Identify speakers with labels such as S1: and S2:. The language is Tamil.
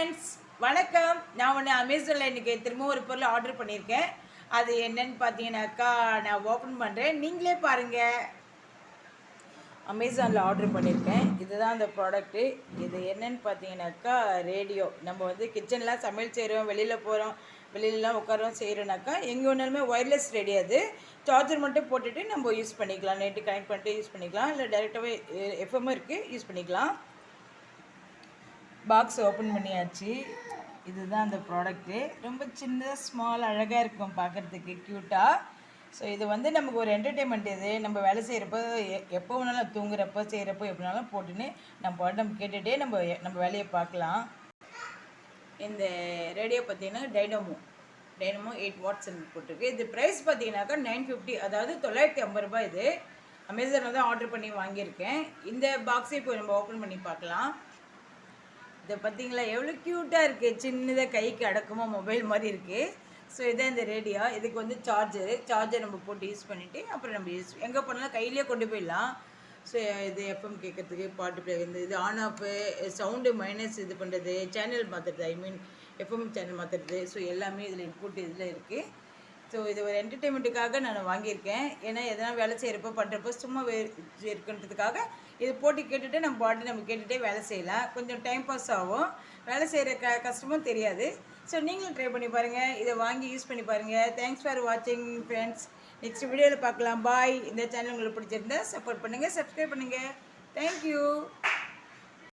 S1: ஃப்ரெண்ட்ஸ் வணக்கம். நான் ஒன்று அமேசானில் இன்றைக்கி திரும்பவும் ஒரு பொருள் ஆர்டர் பண்ணியிருக்கேன். அது என்னன்னு பார்த்தீங்கன்னாக்கா நான் ஓப்பன் பண்ணுறேன் நீங்களே பாருங்கள் அமேசானில் ஆர்டர் பண்ணியிருக்கேன். இதுதான் அந்த ப்ராடக்ட்டு இது என்னன்னு பார்த்தீங்கன்னாக்கா ரேடியோ நம்ம வந்து கிச்சனில் சமையல் செய்கிறோம் வெளியில் போகிறோம் வெளியிலலாம் உட்காரோம் செய்கிறோனாக்கா எங்கே வேணாலுமே ஒயர்லெஸ் ரேடியோ அது. சார்ஜர் மட்டும் போட்டுட்டு நம்ம யூஸ் பண்ணிக்கலாம். நெட்டு கனெக்ட் பண்ணிட்டு யூஸ் பண்ணிக்கலாம். இல்லை டேரெக்டாகவே எஃப்எம்மும் இருக்குது யூஸ் பண்ணிக்கலாம். பாக்ஸ் ஓப்பன் பண்ணியாச்சு. இதுதான் அந்த ப்ராடக்ட்டு ரொம்ப சின்ன ஸ்மால் அழகாக இருக்கும் பார்க்குறதுக்கு க்யூட்டாக ஸோ இது வந்து நமக்கு ஒரு என்டர்டெயின்மெண்ட் இது. நம்ம வேலை செய்கிறப்போ எப்போ வேணாலும் தூங்குறப்போ செய்கிறப்போ எப்படினாலும் போட்டுன்னு நம்ம பாட்டு நம்ம கேட்டுகிட்டே நம்ம நம்ம வேலையை பார்க்கலாம். இந்த ரேடியோ பார்த்தீங்கன்னா டைனமோ டைனமோ எயிட் வாட்ஸ் போட்டிருக்கு. இது ப்ரைஸ் பார்த்தீங்கன்னாக்கா நைன் ஃபிஃப்டி அதாவது தொள்ளாயிரத்தி ஐம்பது ரூபாய் இது. அமேசானில் தான் ஆர்டர் பண்ணி வாங்கியிருக்கேன். இந்த பாக்ஸை இப்போ நம்ம ஓப்பன் பண்ணி பார்க்கலாம். இதை பார்த்தீங்களா எவ்வளோ க்யூட்டாக இருக்குது சின்னதாக கைக்கு அடக்கமாக மொபைல் மாதிரி இருக்குது ஸோ இதான் இந்த ரேடியோ இதுக்கு வந்து சார்ஜரு சார்ஜர் நம்ம போட்டு யூஸ் பண்ணிவிட்டு அப்புறம் நம்ம யூஸ் எங்கே போனாலும் கையிலே கொண்டு போயிடலாம். ஸோ இது எஃப்எம் கேட்குறதுக்கு பாட்டு பிளே இந்த இது ஆன் ஆஃபு சவுண்டு மைனஸ் இது பண்ணுறது சேனல் மாற்றுறது ஐ மீன் எஃப்எம் சேனல் மாற்றுறது ஸோ எல்லாமே இதில் இன்புட் இதில் இருக்குது ஸோ இது ஒரு என்டர்டெயின்மெண்ட்டுக்காக நான் வாங்கியிருக்கேன். ஏன்னா எதனா வேலை செய்கிறப்போ பண்ணுறப்போ சும்மா வே இருக்குன்றதுக்காக இது போட்டு கேட்டுட்டு நம்ம பாட்டு நம்ம கேட்டுகிட்டே வேலை செய்யலாம். கொஞ்சம் டைம் பாஸ் ஆகும். வேலை செய்கிற க கஷ்டமும் தெரியாது. ஸோ நீங்களும் ட்ரை பண்ணி பாருங்கள் இதை வாங்கி யூஸ் பண்ணி பாருங்கள் தேங்க்ஸ் ஃபார் வாட்சிங் ஃப்ரெண்ட்ஸ் நெக்ஸ்ட் வீடியோவில் பார்க்கலாம். பாய் இந்த சேனல் உங்களுக்கு பிடிச்சிருந்தா சப்போர்ட் பண்ணுங்கள் சப்ஸ்கிரைப் பண்ணுங்கள் தேங்க்யூ